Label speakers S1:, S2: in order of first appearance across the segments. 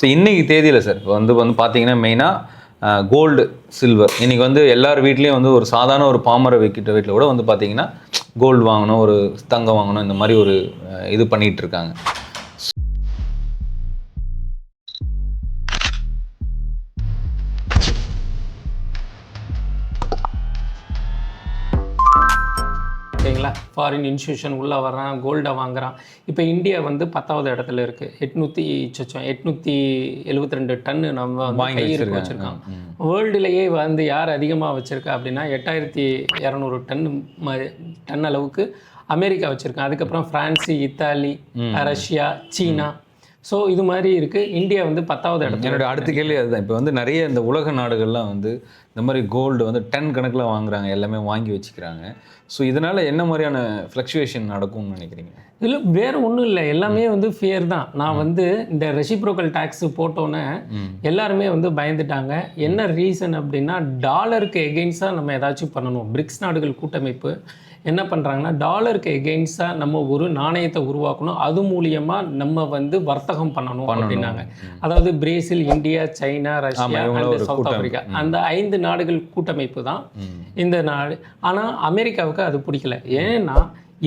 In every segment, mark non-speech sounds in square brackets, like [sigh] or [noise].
S1: So இன்றைக்கி தேதியில் sir இப்போ வந்து வந்து பார்த்தீங்கன்னா மெயினாக கோல்டு சில்வர் இன்றைக்கி வந்து எல்லார் வீட்லேயும் வந்து ஒரு சாதாரண ஒரு பாமர வைக்கிட்ட வீட்டில் கூட வந்து பார்த்தீங்கன்னா கோல்டு வாங்கணும் ஒரு தங்கம் வாங்கணும் இந்த மாதிரி ஒரு இது பண்ணிகிட்டு இருக்காங்க.
S2: ஓகேங்களா ஃபாரின் இன்ஸ்டியூஷன் உள்ளே வர்றான் கோல்டை வாங்குறான். இப்போ இந்தியா வந்து பத்தாவது இடத்துல இருக்குது எட்நூற்றி சொச்சம் எட்நூற்றி எழுபத்தி ரெண்டு டன்னு நம்ம
S1: வச்சிருக்காங்க.
S2: வச்சுருக்கோம் வேர்ல்டுலேயே வந்து யார் அதிகமாக வச்சுருக்கா அப்படின்னா எட்டாயிரத்தி இரநூறு டன் டன் அளவுக்கு அமெரிக்கா வச்சுருக்கான் அதுக்கப்புறம் France Italy Russia China. So இது மாதிரி இருக்குது இந்தியா வந்து பத்தாவது இடத்துல
S1: என்னோட அடுத்த கேள்வி அதுதான். இப்போ வந்து நிறைய இந்த உலக நாடுகள்லாம் வந்து இந்த மாதிரி கோல்டு வந்து டன் கணக்கில் வாங்குறாங்க எல்லாமே வாங்கி வச்சுக்கிறாங்க. ஸோ இதனால என்ன மாதிரியான ஃப்ளக்சுவேஷன் நடக்கும்னு நினைக்கிறீங்க?
S2: இல்லை வேற ஒன்றும் இல்லை. எல்லாமே வந்து ஃபியர் தான். நான் வந்து இந்த ரெசிப்ரோக்கல் டேக்ஸ் போட்டோன்னே எல்லாருமே வந்து பயந்துட்டாங்க. என்ன ரீசன் அப்படின்னா டாலருக்கு எகெயின்ஸ்டாக நம்ம ஏதாச்சும் பண்ணணும். பிரிக்ஸ் நாடுகள் கூட்டமைப்பு என்ன பண்ணுறாங்கன்னா டாலருக்கு எகெயின்ஸ்டாக நம்ம ஒரு நாணயத்தை உருவாக்கணும். அது மூலியமாக நம்ம வந்து வர்த்தகம் பண்ணணும் அப்படின்னாங்க. அதாவது Brazil India China Russia South Africa அந்த ஐந்து நாடுகள் கூட்டமைப்பு தான் இந்த நாடு. ஆனால் அமெரிக்காவுக்கு அது பிடிக்கல. ஏன்னா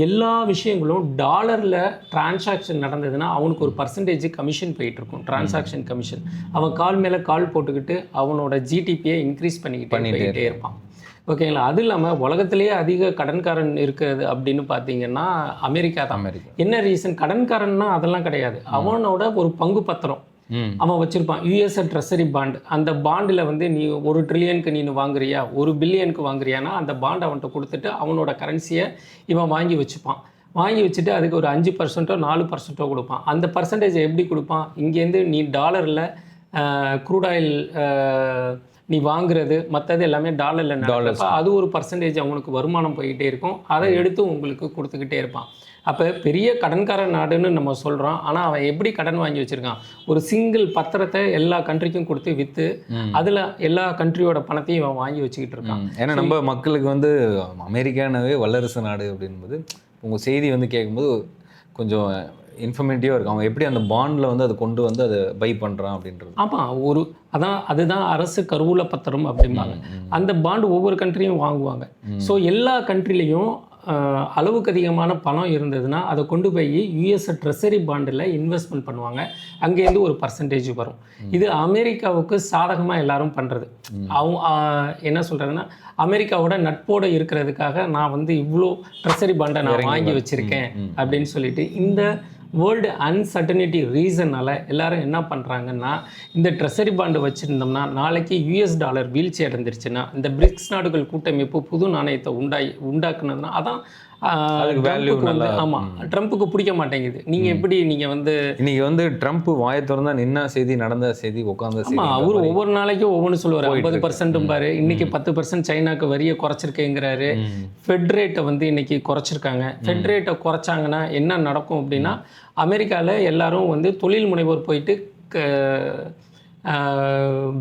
S2: எல்லா விஷயங்களும் டாலரில் டிரான்சாக்ஷன் நடந்ததுன்னா அவனுக்கு ஒரு பர்சன்டேஜ் கமிஷன் போயிட்டு இருக்கும் டிரான்சாக்ஷன் கமிஷன் அவன் கால் மேலே கால் போட்டுக்கிட்டு அவனோட ஜிடிபியை இன்க்ரீஸ் பண்ணிக்கிட்டே
S1: பண்ணிட்டே
S2: போயிட்டே இருப்பான். ஓகேங்களா அது இல்லாமல் உலகத்திலேயே அதிக கடன்காரன் இருக்குது அப்படின்னு பார்த்தீங்கன்னா அமெரிக்கா தான். என்ன ரீசன் கடன்காரன்னா அதெல்லாம் கிடையாது. அவனோட ஒரு பங்கு பத்திரம். அவன் வச்சிருப்பான். யூஎஸ் ட்ரெஸரி பாண்ட் அந்த பாண்டில் வந்து நீ ஒரு ட்ரில்லியனுக்கு நீ வாங்குறியா? ஒரு பில்லியனுக்கு வாங்குறியானா அந்த பாண்ட் அவன்கிட்ட கொடுத்துட்டு அவனோட கரன்சியை இவன் வாங்கி வச்சுப்பான். வாங்கி வச்சுட்டு அதுக்கு ஒரு அஞ்சு பர்சன்ட்டோ நாலு பர்சன்ட்டோ கொடுப்பான். அந்த பர்சன்டேஜ் எப்படி கொடுப்பான்? இங்கேருந்து நீ டாலரில் க்ரூட் ஆயில் நீ வாங்குறது மற்றது எல்லாமே டாலரில் நடக்கிறப்ப அது ஒரு பர்சன்டேஜ் அவனுக்கு வருமானம் போய்கிட்டே இருக்கும். அதை எடுத்து உங்களுக்கு கொடுத்துக்கிட்டே இருப்பான். அப்போ பெரிய கடன்கார நாடுன்னு நம்ம சொல்கிறோம் ஆனால் அவன் எப்படி கடன் வாங்கி வச்சுருக்கான்? ஒரு சிங்கிள் பத்திரத்தை எல்லா கண்ட்ரிக்கும் கொடுத்து விற்று அதில் எல்லா கண்ட்ரியோட பணத்தையும் இவன் வாங்கி வச்சுக்கிட்டு இருக்கான்.
S1: ஏன்னா நம்ம மக்களுக்கு வந்து அமெரிக்கானவே வல்லரசு நாடு அப்படின்போது உங்கள் செய்தி வந்து கேட்கும்போது கொஞ்சம் இன்ஃபர்மேட்டிவாக இருக்கும். அவன் எப்படி அந்த பாண்டில் வந்து அதை கொண்டு வந்து அதை பை பண்ணுறான் அப்படின்றது.
S2: ஆமாம் ஒரு அதான் அதுதான் அரசு கருவூல பத்திரம் அப்படிம்பாங்க. அந்த பாண்டு ஒவ்வொரு கண்ட்ரியும் வாங்குவாங்க. ஸோ எல்லா கண்ட்ரிலையும் அளவுக்கு அதிகமான பணம் இருந்ததுன்னா அதை கொண்டு போய் யூஎஸ் ட்ரெஸரி பாண்டில் இன்வெஸ்ட்மெண்ட் பண்ணுவாங்க. அங்கேருந்து ஒரு பர்சன்டேஜ் வரும். இது அமெரிக்காவுக்கு சாதகமாக எல்லாரும் பண்ணுறது அவங்க என்ன சொல்கிறதுன்னா அமெரிக்காவோட நட்போடு இருக்கிறதுக்காக நான் வந்து இவ்வளோ ட்ரெஸரி பாண்டை நான் வாங்கி வச்சுருக்கேன் அப்படின்னு சொல்லிட்டு இந்த வேர்ல்டு அன்சர்டனிட்டி ரீசனால் எல்லாரும் என்ன பண்ணுறாங்கன்னா இந்த ட்ரெஸரி பாண்டு வச்சுருந்தோம்னா நாளைக்கு யூஎஸ் டாலர் வீழ்ச்சி அடைஞ்சிருச்சுன்னா இந்த பிரிக்ஸ் நாடுகள் கூட்டமைப்பு புது நாணயத்தை உண்டாய் உண்டாக்குனதுன்னா அதான் ட்ரம்ப்புக்கு வந்து ஆமாம் ட்ரம்ப்புக்கு பிடிக்க மாட்டேங்குது. நீங்கள் எப்படி நீங்கள் வந்து
S1: இன்னைக்கு வந்து ட்ரம்ப் வாயை திறந்தா நின்ன செய்தி நடந்த செய்தி
S2: ஆமாம் அவரு ஒவ்வொரு நாளைக்கும் ஒவ்வொன்று சொல்லுவார். ஐம்பது
S1: இருக்கு.
S2: பர்சன்ட்டும் பாரு. இன்னைக்கு பத்து பர்சன்ட் சைனாக்கு வரியை குறைச்சிருக்கேங்கிறாரு. ஃபெட் ரேட்டை வந்து இன்னைக்கு குறைச்சிருக்காங்க. ஃபெட் ரேட்டை குறைச்சாங்கன்னா என்ன நடக்கும் அப்படின்னா அமெரிக்காவில் எல்லாரும் வந்து தொழில் முனைவோர் போயிட்டு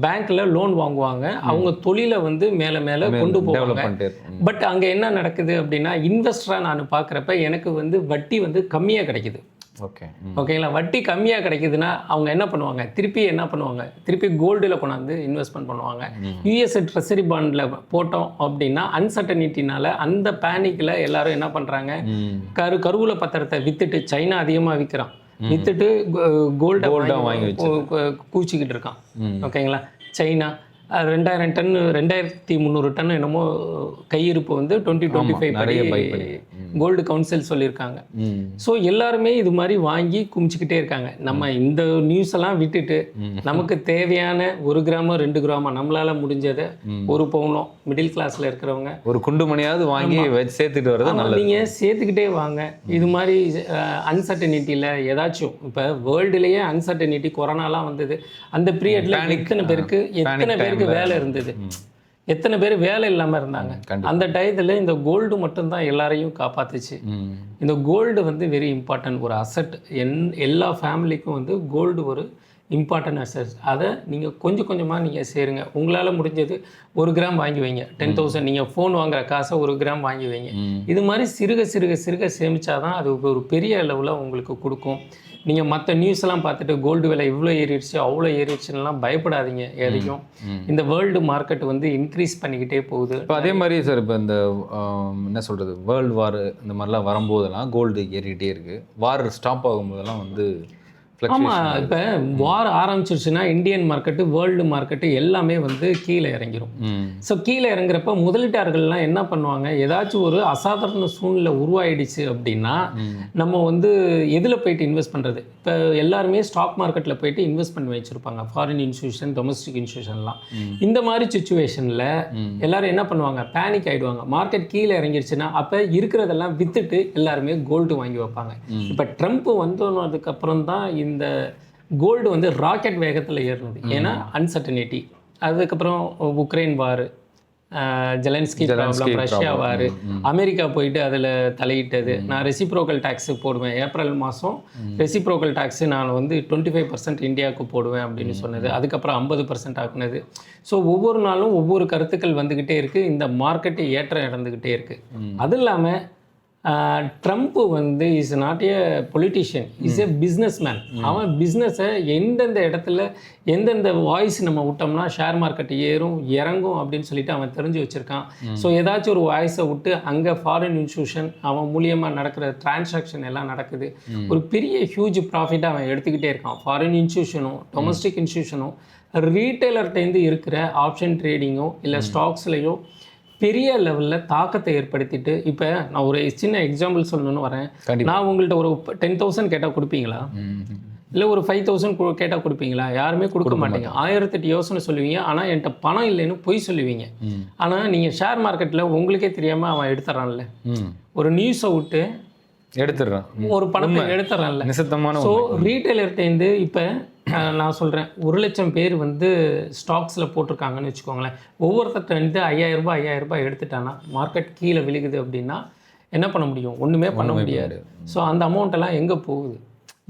S2: பேங்க்கில் லோன் வாங்குவாங்க. அவங்க தொழிலை வந்து மேலே மேலே கொண்டு போவாங்க. பட் அங்கே என்ன நடக்குது அப்படின்னா இன்வெஸ்டராக நான் பார்க்குறப்ப எனக்கு வந்து வட்டி வந்து கம்மியாக கிடைக்குது.
S1: ஓகே.
S2: ஓகேங்களா வட்டி கம்மியாக கிடைக்குதுன்னா அவங்க என்ன பண்ணுவாங்க? திருப்பி என்ன பண்ணுவாங்க? திருப்பி கோல்டில் கொண்டாந்து இன்வெஸ்ட்மெண்ட் பண்ணுவாங்க. யூஎஸ் ட்ரெஸரி பாண்டில் போட்டோம் அப்படின்னா அன்சர்டனிட்டினால அந்த பேனிக்கில் எல்லாரும் என்ன பண்ணுறாங்க
S1: ம்.
S2: கரு கருவூல பத்திரத்தை வித்துட்டு சைனா அதிகமாக விற்கிறான் வித்துட்டு கோல்டை வாங்கி
S1: வாங்கி
S2: கூச்சிக்கிட்டு இருக்கான். ஓகேங்களா? சைனா ரெண்டாயிரம் டன் ரெண்டாயிரத்தி முந்நூறு டன் என்னமோ கையிருப்பு வந்து டுவெண்ட்டி டுவெண்ட்டி ஃபைவ் படி. கோல்டு கவுன்சில் சொல்லியிருக்காங்க. ஸோ எல்லாருமே இது மாதிரி வாங்கி குமிச்சிக்கிட்டே இருக்காங்க. நம்ம இந்த நியூஸ் எல்லாம் விட்டுட்டு நமக்கு தேவையான ஒரு கிராமம் ரெண்டு கிராமம் நம்மளால முடிஞ்சதை ஒரு பவுனோ மிடில் கிளாஸ்ல இருக்கிறவங்க
S1: ஒரு குண்டு மணியாவது வாங்கி சேர்த்துட்டு நல்லது.
S2: நீங்க சேர்த்துக்கிட்டே வாங்க. இது மாதிரி அன்சர்டனிட்டியில் ஏதாச்சும் இப்போ வேர்ல்டுலேயே அன்சர்டனிட்டி கொரோனாலாம் வந்தது. அந்த பீரியட்ல எத்தனை பேருக்கு எத்தனை பேருக்கு வேலை இருந்தது. எத்தனை பேர் வேலை இல்லாம இருந்தாங்க. அந்த டயத்துல இந்த கோல்டு மட்டும்தான் எல்லாரையும் காப்பாத்துச்சு. இந்த கோல்டு வந்து வெரி இம்பார்ட்டன்ட் ஒரு அசட் என் எல்லா ஃபேமிலிக்கும் வந்து கோல்டு ஒரு இம்பார்ட்டன்ட் அசட்ஸ் அதை நீங்கள் கொஞ்சம் கொஞ்சமாக நீங்கள் சேருங்க. உங்களால் முடிஞ்சது ஒரு கிராம் வாங்கி வைங்க. டென் தௌசண்ட் நீங்கள் ஃபோன் வாங்குற காசை ஒரு கிராம் வாங்கி வைங்க. இது மாதிரி சிறுக சிறுக சிறுக சேமிச்சாதான் அது ஒரு பெரிய அளவில் உங்களுக்கு கொடுக்கும். நீங்கள் மற்ற நியூஸ் எல்லாம் பார்த்துட்டு கோல்டு விலை இவ்வளோ ஏறிடுச்சு அவ்வளோ ஏறிடுச்சுன்னெலாம் பயப்படாதீங்க எதையும். இந்த வேர்ல்டு மார்க்கெட் வந்து இன்க்ரீஸ் பண்ணிக்கிட்டே போகுது.
S1: இப்போ அதே மாதிரி சார் இப்போ இந்த என்ன சொல்கிறது வேர்ல்டு வார் இந்த மாதிரிலாம் வரும்போதெல்லாம் கோல்டு ஏறிக்கிட்டே இருக்குது வார் ஸ்டாப் ஆகும்போதெல்லாம் வந்து
S2: ஆமாம் இப்போ வார் ஆரம்பிச்சிருச்சுன்னா இந்தியன் மார்க்கெட்டு வேர்ல்டு மார்க்கெட்டு எல்லாமே வந்து கீழே இறங்கிரும்.
S1: ம்.
S2: ஸோ கீழே இறங்குறப்ப முதலீட்டாளர்கள்லாம் என்ன பண்ணுவாங்க? ஏதாச்சும் ஒரு அசாதாரண சூழ்நிலை உருவாயிடுச்சு அப்படின்னா நம்ம வந்து எதில் போயிட்டு இன்வெஸ்ட் பண்ணுறது இப்போ எல்லாருமே ஸ்டாக் மார்க்கெட்டில் போயிட்டு இன்வெஸ்ட் பண்ணி வச்சுருப்பாங்க. ஃபாரின் இன்ஸ்டியூஷன் டொமஸ்டிக் இன்ஸ்டியூஷன்லாம் இந்த மாதிரி சுச்சுவேஷனில் எல்லாரும் என்ன பண்ணுவாங்க? பேனிக் ஆகிடுவாங்க மார்க்கெட் கீழே இறங்கிருச்சுன்னா அப்போ இருக்கிறதெல்லாம் விற்றுட்டு எல்லாருமே கோல்டு வாங்கி வைப்பாங்க. இப்போ ட்ரம்ப் வந்தோன்னதுக்கு அப்புறம் தான் இந்த கோல்டு வந்து ராக்கெட் வேகத்தில் ஏறுனது ஏன்னா அன்சர்டனிட்டி அதுக்கப்புறம் Ukraine war Zelensky problem Russia war America போயிட்டு அதில் தலையிட்டது நான் ரெசிப்ரோக்கல் டேக்ஸ் போடுவேன். ஏப்ரல் மாதம் ரெசிப்ரோக்கல் டேக்ஸ் நான் வந்து டுவெண்ட்டி ஃபைவ் பர்சன்ட் இந்தியாவுக்கு போடுவேன் அப்படின்னு சொன்னது. அதுக்கப்புறம் ஐம்பது பர்சன்ட் ஆக்குனது. ஸோ ஒவ்வொரு நாளும் ஒவ்வொரு கருத்துக்கள் வந்துக்கிட்டே இருக்குது இந்த மார்க்கெட்டு ஏற்றம் இறந்துக்கிட்டே இருக்குது அது இல்லாமல் ட்ரம்ப் வந்து is not a politician is a businessman அவன் பிஸ்னஸை எந்தெந்த இடத்துல எந்தெந்த வாய்ஸ் நம்ம விட்டோம்னா ஷேர் மார்க்கெட் ஏறும் இறங்கும் அப்படின்னு சொல்லிட்டு அவன் தெரிஞ்சு வச்சிருக்கான். ஸோ ஏதாச்சும் ஒரு வாய்ஸை விட்டு அங்கே ஃபாரின் இன்ஸ்டியூஷன் அவன் மூலியமாக நடக்கிற டிரான்சாக்ஷன் எல்லாம் நடக்குது. ஒரு பெரிய ஹியூஜ் ப்ராஃபிட்டை அவன் எடுத்துக்கிட்டே இருக்கான். ஃபாரின் இன்ஸ்டியூஷனும் டொமஸ்டிக் இன்ஸ்டியூஷனும் ரீட்டைலர்கிட்டேருந்து இருக்கிற ஆப்ஷன் ட்ரேடிங்கோ இல்லை ஸ்டாக்ஸ்லையோ பெரிய லெவலில் தாக்கத்தை ஏற்படுத்திட்டு இப்போ நான் ஒரு சின்ன எக்ஸாம்பிள் சொல்லணும்னு வரேன். நான் உங்கள்கிட்ட ஒரு டென் தௌசண்ட் கேட்டால் கொடுப்பீங்களா? இல்லை ஒரு ஃபைவ் தௌசண்ட் கேட்டால் கொடுப்பீங்களா? யாருமே கொடுக்க மாட்டீங்க. ஆயிரத்தெட்டு யோசனை சொல்லுவீங்க. ஆனால் என்கிட்ட பணம் இல்லைன்னு பொய் சொல்லுவீங்க. ஆனால் நீங்கள் ஷேர் மார்க்கெட்டில் உங்களுக்கே தெரியாமல் அவன் எடுத்துறான்ல. ஒரு நியூஸை விட்டு
S1: எடுத்துடுறேன்.
S2: ஒரு பணத்தை எடுத்துறான்ல.
S1: நிசத்தமான
S2: ஸோ ரீட்டைலர்கிட்டேருந்து இப்போ நான் சொல்கிறேன் ஒரு லட்சம் பேர் வந்து ஸ்டாக்ஸில் போட்டிருக்காங்கன்னு வச்சுக்கோங்களேன். ஒவ்வொருத்தர்ட்ட வந்து ஐயாயிரம் ரூபாய் ஐயாயிரம் ரூபாய் எடுத்துட்டானா மார்க்கெட் கீழே விழுகுது அப்படின்னா என்ன பண்ண முடியும்? ஒன்றுமே பண்ண முடியாது. ஸோ அந்த அமௌண்ட் எல்லாம் எங்கே போகுது?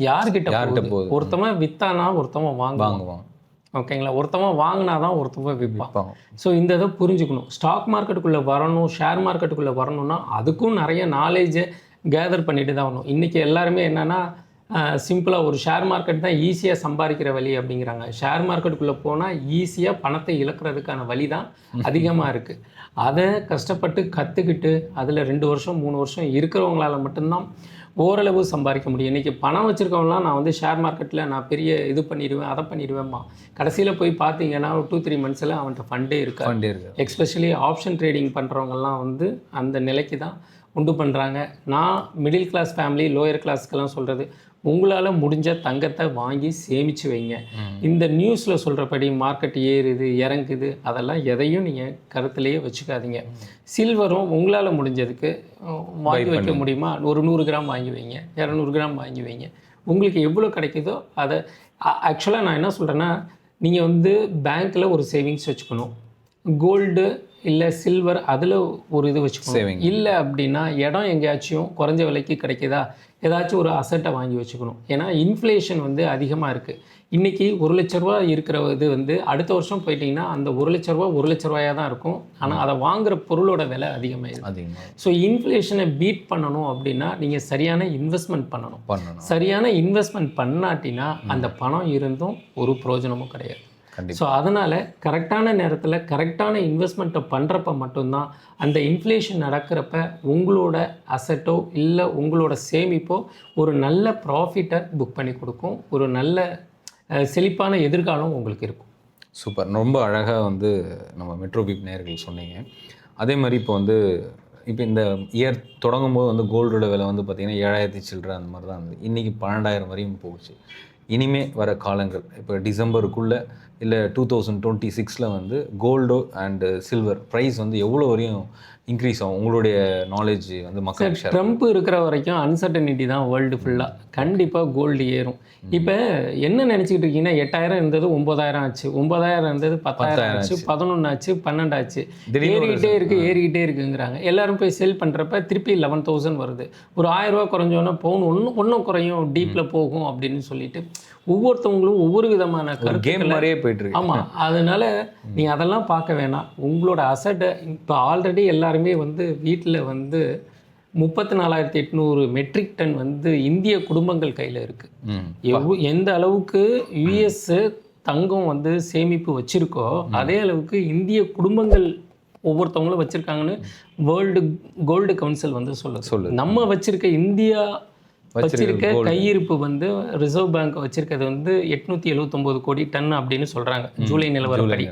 S2: யார்கிட்ட
S1: யார்கிட்ட
S2: போகுது? ஒருத்தவன் வித்தானா ஒருத்தவன் வாங்குவான். ஓகேங்களா? ஒருத்தவன் வாங்கினா தான் ஒருத்தவன் விற்பான் ஸோ இந்த இதை புரிஞ்சுக்கணும். ஸ்டாக் மார்க்கெட்டுக்குள்ளே வரணும் ஷேர் மார்க்கெட்டுக்குள்ளே வரணும்னா அதுக்கும் நிறைய நாலேஜை கேதர் பண்ணிட்டு தான் வரணும். இன்றைக்கி எல்லாருமே என்னென்னா சிம்பிளாக ஒரு ஷேர் மார்க்கெட் தான் ஈஸியாக சம்பாதிக்கிற வழி அப்படிங்கிறாங்க. ஷேர் மார்க்கெட்டுக்குள்ளே போனால் ஈஸியாக பணத்தை இழக்கிறதுக்கான வழி தான் அதிகமாக இருக்குது அதை கஷ்டப்பட்டு கற்றுக்கிட்டு அதில் ரெண்டு வருஷம் மூணு வருஷம் இருக்கிறவங்களால மட்டும்தான் ஓரளவு சம்பாதிக்க முடியும். இன்றைக்கி பணம் வச்சுருக்கவங்களாம் நான் வந்து ஷேர் மார்க்கெட்டில் நான் பெரிய இது பண்ணிடுவேன் அதை பண்ணிடுவேன்மா கடைசியில் போய் பார்த்தீங்கன்னா ஒரு டூ த்ரீ மந்த்ஸில் அவன்கிட்ட ஃபண்டே இருக்கா
S1: ஃபண்டே இருக்கு
S2: எக்ஸ்பெஷலி ஆப்ஷன் ட்ரேடிங் பண்ணுறவங்கெல்லாம் வந்து அந்த நிலைக்கு தான் உண்டு பண்ணுறாங்க நான் மிடில் கிளாஸ் ஃபேமிலி லோயர் கிளாஸ்க்கெல்லாம் சொல்கிறது உங்களால் முடிஞ்ச தங்கத்தை வாங்கி சேமித்து வைங்க. இந்த நியூஸில் சொல்கிறபடி மார்க்கெட் ஏறுது இறங்குது அதெல்லாம் எதையும் நீங்கள் கருத்துலேயே வச்சுக்காதீங்க. சில்வரும் உங்களால் முடிஞ்சதுக்கு வாங்கி வைக்க முடியுமா? ஒரு நூறு கிராம் வாங்கி வைங்க இரநூறு கிராம் வாங்கி வைங்க. உங்களுக்கு எவ்வளோ கிடைக்குதோ அதை ஆக்சுவலாக நான் என்ன சொல்கிறேன்னா நீங்கள் வந்து பேங்க்கில் ஒரு சேவிங்ஸ் வச்சுக்கணும். கோல்டு இல்லை சில்வர் அதில் ஒரு இது வச்சுக்கணும். இல்லை அப்படின்னா இடம் எங்கேயாச்சும் குறைஞ்ச விலைக்கு கிடைக்குதா? ஏதாச்சும் ஒரு அசட்டை வாங்கி வச்சுக்கணும். ஏன்னா இன்ஃப்ளேஷன் வந்து அதிகமாக இருக்குது இன்றைக்கி ஒரு லட்ச ரூபா இருக்கிற இது வந்து அடுத்த வருஷம் போயிட்டீங்கன்னா அந்த ஒரு லட்ச ரூபா ஒரு லட்ச ரூபாயாக தான் இருக்கும். ஆனால் அதை வாங்குற பொருளோட விலை அதிகமாயிருக்கும்
S1: அதிகமாக
S2: ஸோ இன்ஃப்ளேஷனை பீட் பண்ணணும் அப்படின்னா நீங்கள் சரியான இன்வெஸ்ட்மெண்ட் பண்ணணும். சரியான இன்வெஸ்ட்மெண்ட் பண்ணாட்டினா அந்த பணம் இருந்தும் ஒரு பிரயோஜனமும் கிடையாது. ஸோ அதனால் கரெக்டான நேரத்தில் கரெக்டான இன்வெஸ்ட்மெண்ட்டை பண்ணுறப்ப மட்டும்தான் அந்த இன்ஃப்ளேஷன் நடக்கிறப்ப உங்களோட அசட்டோ இல்லை உங்களோட சேமிப்போ ஒரு நல்ல ப்ராஃபிட்டை புக் பண்ணி கொடுக்கும். ஒரு நல்ல செழிப்பான எதிர்காலம் உங்களுக்கு இருக்கும்.
S1: சூப்பர். ரொம்ப அழகாக வந்து நம்ம மெட்ரோ பீப் நேயர்கள் சொன்னீங்க. அதே மாதிரி இப்போ வந்து இப்போ இந்த இயர் தொடங்கும் போது வந்து கோல்டோட விலை வந்து பார்த்திங்கன்னா ஏழாயிரத்தி சில்லற அந்த மாதிரி தான் இருந்தது. இன்றைக்கி பன்னெண்டாயிரம் வரையும் போச்சு. இனிமே வர காலங்கள். இப்போ டிசம்பருக்குள்ளே இல்லை டூ தௌசண்ட் டுவெண்ட்டி சிக்ஸில் வந்து கோல்டு அண்டு சில்வர் ப்ரைஸ் வந்து எவ்வளோ வரையும் இன்க்ரீஸ் ஆகும். உங்களுடைய நாலேஜ் வந்து மக்களுக்கு ஷேர்
S2: ட்ரம்ப் இருக்கிற வரைக்கும் அன்சர்டனிட்டி தான் வேர்ல்டு ஃபுல்லாக கண்டிப்பாக கோல்டு ஏறும். இப்போ என்ன நினச்சிக்கிட்டு இருக்கீங்கன்னா எட்டாயிரம் இருந்தது ஒம்பதாயிரம் ஆச்சு. ஒம்பதாயிரம் இருந்தது பத்தாயிரம் ஆச்சு பதினொன்று ஆச்சு பன்னெண்டு ஆச்சு. ஏறிக்கிட்டே இருக்கு ஏறிக்கிட்டே இருக்குங்கிறாங்க. எல்லாரும் போய் செல் பண்ணுறப்ப திருப்பி லெவன் தௌசண்ட் வருது. ஒரு ஆயிரம் ரூபா குறைஞ்சோன்னா பவுன் ஒன்றும் ஒன்றும் குறையும் டீப்பில் போகும் அப்படின்னு சொல்லிட்டு ஒவ்வொருத்தவங்களும் ஒவ்வொரு விதமான
S1: கேம் மாதிரியே போயிட்டு இருக்கு.
S2: ஆமாம் அதனால நீ அதெல்லாம் பார்க்க வேணாம். உங்களோட அசட்டை இப்போ ஆல்ரெடி எல்லாருமே வந்து வீட்டில் வந்து முப்பத்தி நாலாயிரத்தி எட்நூறு மெட்ரிக் டன் வந்து இந்திய குடும்பங்கள் கையில் இருக்குது எந்த அளவுக்கு யுஎஸ் தங்கம் வந்து சேமிப்பு வச்சிருக்கோ அதே அளவுக்கு இந்திய குடும்பங்கள் ஒவ்வொருத்தவங்களும் வச்சிருக்காங்கன்னு வேர்ல்டு கோல்டு கவுன்சில் வந்து சொல்லுது.
S1: சொல்லுது.
S2: நம்ம வச்சிருக்க இந்தியா
S1: வச்சிருக்க.
S2: கையிருப்பு வந்து ரிசர்வ் பேங்க் வச்சிருக்கிறது வந்து எட்நூத்தி எழுவத்தொம்போது கோடி டன் அப்படின்னு சொல்றாங்க. ஜூலை நிலவரப்படி.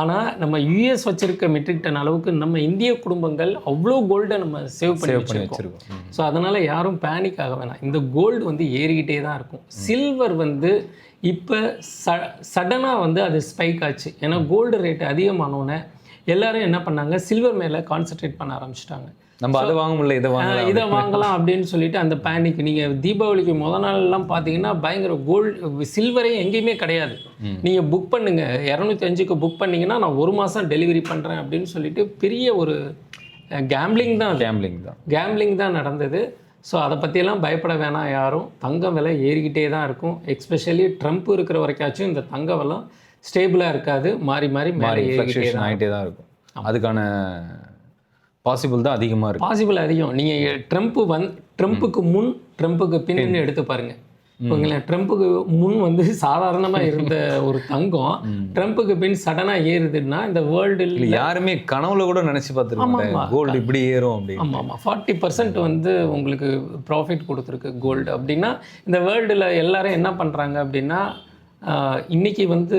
S2: ஆனா நம்ம யுஎஸ் வச்சிருக்க மெட்ரிக் டன் அளவுக்கு நம்ம இந்திய குடும்பங்கள் அவ்வளோ கோல்டை நம்ம சேவ் பண்ணி வச்சிருக்கோம். ஸோ அதனால் யாரும் பேனிக் ஆக வேணாம். இந்த கோல்டு வந்து ஏறிக்கிட்டே தான் இருக்கும். சில்வர் வந்து இப்போ ச சடனாக வந்து அது ஸ்பைக் ஆச்சு. ஏன்னா கோல்டு ரேட் அதிகமானோன்னே எல்லாரும் என்ன பண்ணாங்க? சில்வர் மேலே கான்சென்ட்ரேட் பண்ண ஆரம்பிச்சிட்டாங்க.
S1: நம்ம அதை வாங்க முடியல இதை வாங்கலாம்
S2: இதை வாங்கலாம் அப்படின்னு சொல்லிட்டு அந்த பேனிக் நீங்கள் தீபாவளிக்கு முத நாள்லாம் பார்த்தீங்கன்னா பயங்கர கோல்டு சில்வரே எங்கேயுமே கிடையாது. நீங்கள் புக் பண்ணுங்க. இரநூத்தி அஞ்சுக்கு புக் பண்ணீங்கன்னா நான் ஒரு மாதம் டெலிவரி பண்ணுறேன் அப்படின்னு சொல்லிட்டு பெரிய ஒரு கேம்லிங் தான்
S1: கேம்லிங் தான்.
S2: கேம்லிங் தான் நடந்தது. ஸோ அதை பற்றியெல்லாம் பயப்பட வேணாம் யாரும். தங்கம் விலை ஏறிக்கிட்டே தான் இருக்கும். எக்ஸ்பெஷலி ட்ரம்ப் இருக்கிற வரைக்காச்சும் இந்த தங்க விலை ஸ்டேபிளாக இருக்காது. மாறி மாறி
S1: மாறி ஆகிட்டே தான் இருக்கும். அதுக்கான பாசிபிள் தான் அதிகமாக இருக்கு.
S2: பாசிபிள் அதிகம். நீங்கள் ட்ரம்ப் வந் ட்ரம்ப்புக்கு முன் ட்ரம்ப்புக்கு பின்னு எடுத்து பாருங்க. ஓகேங்களா? ட்ரம்ப்புக்கு முன் வந்து சாதாரணமாக இருந்த ஒரு தங்கம் ட்ரம்ப்புக்கு பின் சடனாக ஏறுதுன்னா இந்த வேர்ல்டில்
S1: யாருமே கனவுல கூட நினைச்சு பார்த்துருக்க
S2: ஆமா,
S1: மாட்டாங்க.
S2: ஆமா.
S1: கோல்டு இப்படி ஏறும் அப்படின்னு.
S2: ஆமாம். ஆமாம் ஃபார்ட்டி பர்சன்ட் வந்து உங்களுக்கு ப்ராஃபிட் கொடுத்துருக்கு கோல்டு அப்படின்னா இந்த வேர்ல்டில் எல்லாரும் என்ன பண்ணுறாங்க அப்படின்னா ஆஹ், இன்னைக்கு வந்து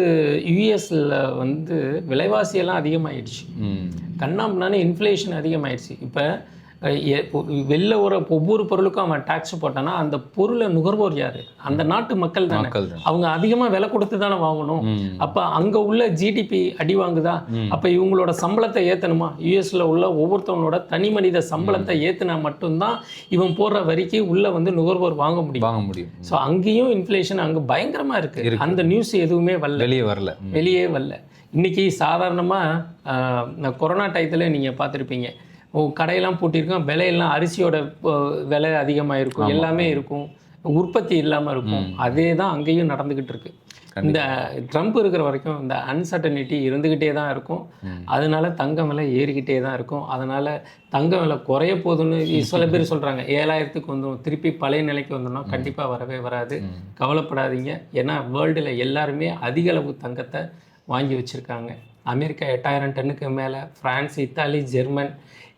S2: யூஎஸில் வந்து விலைவாசியெல்லாம் அதிகமாயிடுச்சு.
S1: ம்.
S2: கண்ணாம்னானே இன்ஃப்ளேஷன் அதிகமாயிடுச்சு. இப்போ வெளில ஒரு ஒவ்வொரு பொருளுக்கும் அவன் டேக்ஸ் போட்டானா அந்த பொருளை நுகர்வோர் யாரு? அந்த நாட்டு மக்கள் தானே. அவங்க அதிகமாக விலை கொடுத்து தானே வாங்கணும். அப்போ அங்கே உள்ள ஜிடிபி அடி வாங்குதா? அப்போ இவங்களோட சம்பளத்தை ஏற்றணுமா யூஎஸ்ல உள்ள ஒவ்வொருத்தவங்களோட தனி மனித சம்பளத்தை ஏற்றினா மட்டும்தான் இவன் போடுற வரிக்கு உள்ள வந்து நுகர்வோர் வாங்க முடியும்.
S1: வாங்க முடியும்.
S2: ஸோ அங்கேயும் இன்ஃப்ளேஷன் அங்கே பயங்கரமாக இருக்கு. அந்த நியூஸ் எதுவுமே வரல.
S1: வெளியே வரல.
S2: வெளியே வரல. இன்னைக்கு சாதாரணமாக கொரோனா டயத்தில் நீங்கள் பார்த்துருப்பீங்க. கடையெல்லாம் பூட்டியிருக்கோம். விலையெல்லாம் அரிசியோட விலை அதிகமாக இருக்கும் எல்லாமே இருக்கும். உற்பத்தி இல்லாமல் இருக்கும். அதே தான் அங்கேயும் நடந்துக்கிட்டு இருக்கு. இந்த ட்ரம்ப் இருக்கிற வரைக்கும் இந்த அன்சர்டனிட்டி இருந்துக்கிட்டே தான் இருக்கும். அதனால தங்கம் விலை ஏறிக்கிட்டே தான் இருக்கும். அதனால தங்கம் விலை குறைய போகுதுன்னு சில பேர் [laughs] சொல்கிறாங்க ஏழாயிரத்துக்கு வந்துடும் திருப்பி பழைய நிலைக்கு வந்துடும் கண்டிப்பாக வரவே வராது. கவலைப்படாதீங்க. ஏன்னா வேர்ல்டில் எல்லாருமே அதிக அளவு தங்கத்தை வாங்கி வச்சுருக்காங்க. அமெரிக்கா எட்டாயிரம் டன்னுக்கு மேலே France Italy German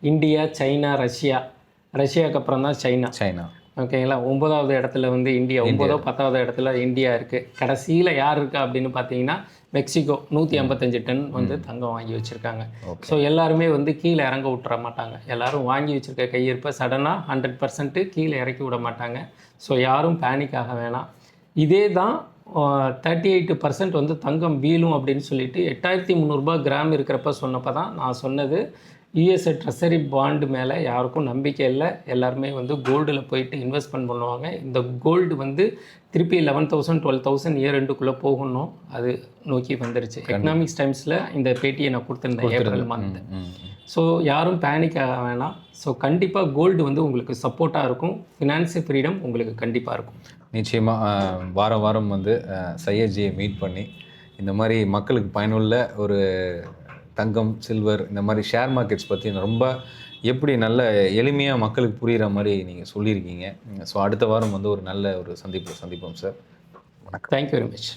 S2: India China Russia. ரஷ்யாவுக்கு அப்புறம் தான் சைனா.
S1: சைனா.
S2: ஓகேங்களா ஒன்பதாவது இடத்துல வந்து இந்தியா. ஒன்பதோ பத்தாவது இடத்துல இந்தியா இருக்குது கடைசியில் யார் இருக்கா அப்படின்னு பார்த்தீங்கன்னா மெக்சிகோ. நூற்றி ஐம்பத்தஞ்சு டன் வந்து தங்கம் வாங்கி வச்சுருக்காங்க. ஸோ எல்லாருமே வந்து கீழே இறங்க விட்டுற மாட்டாங்க. எல்லாரும் வாங்கி வச்சுருக்க கையிருப்பை சடனாக ஹண்ட்ரட் பர்சன்ட்டு கீழே இறக்கி விட மாட்டாங்க. ஸோ யாரும் பேனிக் ஆக வேணாம். இதே தான் தேர்ட்டி எயிட் பர்சன்ட் வந்து தங்கம் வீழும் அப்படின்னு சொல்லிட்டு எட்டாயிரத்தி முந்நூறுரூபா கிராம் இருக்கிறப்ப சொன்னப்போ தான் நான் சொன்னது. யூஎஸ்ஏ ட்ரெஸரி பாண்டு மேலே யாருக்கும் நம்பிக்கை இல்லை. எல்லாருமே வந்து கோல்டில் போயிட்டு இன்வெஸ்ட்மெண்ட் பண்ணுவாங்க. இந்த கோல்டு வந்து திருப்பி eleven thousand twelve thousand year ரெண்டுக்குள்ளே போகணும். அது நோக்கி வந்துருச்சு. எக்கனாமிக்ஸ் டைம்ஸில் இந்த பேட்டியை நான் கொடுத்துருந்தேன் ஏப்ரல் மந்த் ஸோ யாரும் பேனிக் ஆக வேணாம். ஸோ கண்டிப்பாக கோல்டு வந்து உங்களுக்கு சப்போர்ட்டாக இருக்கும். ஃபினான்ஷியல் ஃப்ரீடம் உங்களுக்கு கண்டிப்பாக இருக்கும்.
S1: நிச்சயமாக வாரம் வாரம் வந்து அஹ், சையத்ஜியை மீட் பண்ணி இந்த மாதிரி மக்களுக்கு பயனுள்ள ஒரு தங்கம் சில்வர் இந்த மாதிரி ஷேர் மார்க்கெட்ஸ் பற்றி ரொம்ப எப்படி நல்ல எளிமையாக மக்களுக்கு புரிகிற மாதிரி நீங்கள் சொல்லியிருக்கீங்க. ஸோ அடுத்த வாரம் வந்து ஒரு நல்ல ஒரு சந்திப்பு சந்திப்போம் சார்.
S2: Thank you very much